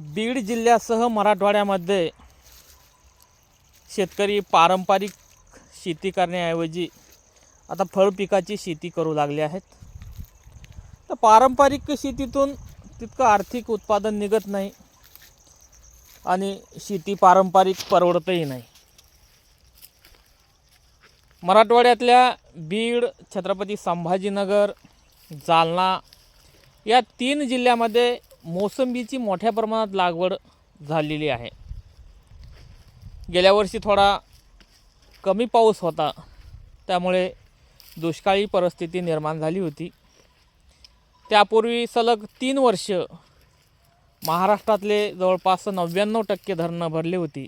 बीड जिल्ह्यासह मराठवाड्यामध्ये शेतकरी पारंपरिक शेती करण्याऐवजी आता फळपिकाची शेती करू लागले आहेत. तर पारंपरिक शेतीतून तितकं आर्थिक उत्पादन निघत नाही आणि शेती पारंपरिक परवडतही नाही. मराठवाड्यातल्या बीड छत्रपती संभाजीनगर जालना या तीन जिल्ह्यामध्ये मोसंबीची मोठ्या प्रमाणात लागवड झालेली आहे. गेल्या वर्षी थोडा कमी पाऊस होता त्यामुळे दुष्काळी परिस्थिती निर्माण झाली होती. त्यापूर्वी सलग तीन वर्ष महाराष्ट्रातले जवळपास नव्याण्णव टक्के धरणं भरले होती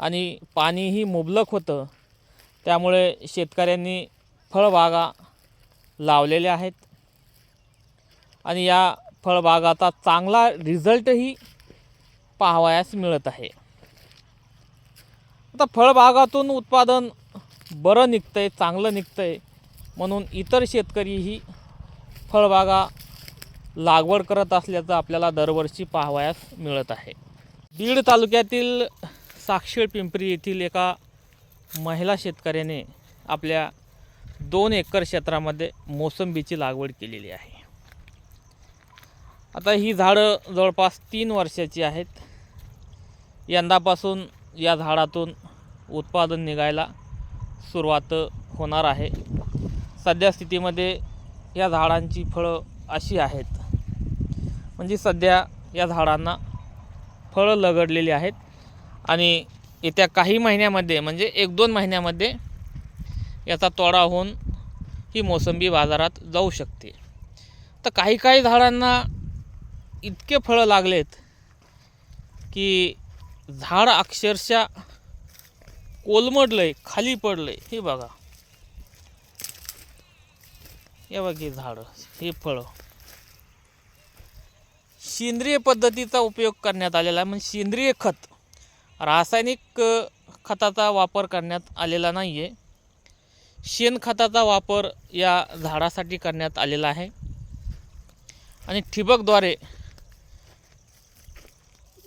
आणि पाणीही मुबलक होतं त्यामुळे शेतकऱ्यांनी फळबागा लावलेल्या आहेत. आणि या फळबागाचा चांगला रिझल्टही पाहावयास मिळत आहे. आता फळबागातून उत्पादन बरं निघतं आहे चांगलं निघतं आहे म्हणून इतर शेतकरीही फळबागा लागवड करत असल्याचं आपल्याला दरवर्षी पाहावयास मिळत आहे. बीड तालुक्यातील साक्षीळ पिंपरी येथील एका महिला शेतकऱ्याने आपल्या दोन एकर क्षेत्रामध्ये मोसंबीची लागवड केलेली आहे. आता ही झाडं जवळपास तीन वर्षाची आहेत. यंदापासून या झाडातून उत्पादन निघायला सुरुवात होणार आहे. सध्या स्थितीमध्ये या झाडांची फळं अशी आहेत. म्हणजे सध्या या झाडांना फळं लगडलेली आहेत आणि येत्या काही महिन्यामध्ये म्हणजे एक दोन महिन्यामध्ये याचा तोडा होऊन ही मोसंबी बाजारात जाऊ शकते. तर काही काही झाडांना इतके फळं लागलेत की झाड अक्षरशः कोलमडलंय खाली पडलंय. हे बघा. हे बघ झाडं हे फळं. सेंद्रिय पद्धतीचा उपयोग करण्यात आलेला आहे. म्हणजे सेंद्रिय खत रासायनिक खताचा वापर करण्यात आलेला नाही आहे शेणखताचा वापर या झाडासाठी करण्यात आलेला आहे. आणि ठिबकद्वारे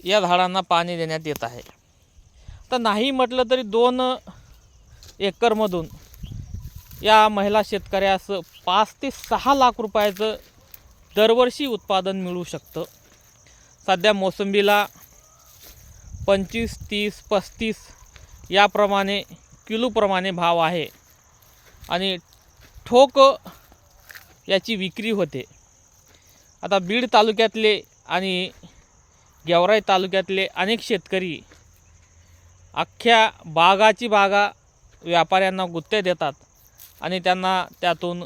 या झाडांना पाणी देण्यात येत आहे. तर नाही म्हटलं तरी दोन एकरमधून या महिला शेतकऱ्यास पाच ते सहा लाख रुपयाचं दरवर्षी उत्पादन मिळू शकतं. सध्या मोसंबीला पंचवीस तीस पस्तीस याप्रमाणे किलोप्रमाणे भाव आहे आणि ठोक याची विक्री होते. आता बीड तालुक्यातले आणि गेवराई तालुक्यातले अनेक शेतकरी अख्ख्या बागाची बागा व्यापाऱ्यांना गुत्ते देतात आणि त्यांना त्यातून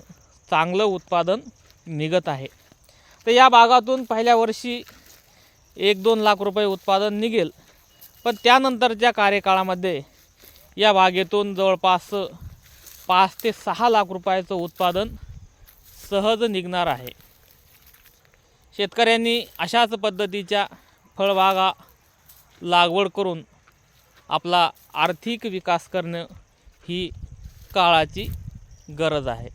चांगलं उत्पादन निघत आहे. तर या बागातून पहिल्या वर्षी एक दोन लाख रुपये उत्पादन निघेल. पण त्यानंतरच्या कार्यकाळामध्ये या बागेतून जवळपास पाच ते सहा लाख रुपयाचं उत्पादन सहज निघणार आहे. शेतकऱ्यांनी अशाच पद्धतीच्या फळबागा लागवड करून आपला आर्थिक विकास करणं ही काळाची गरज आहे.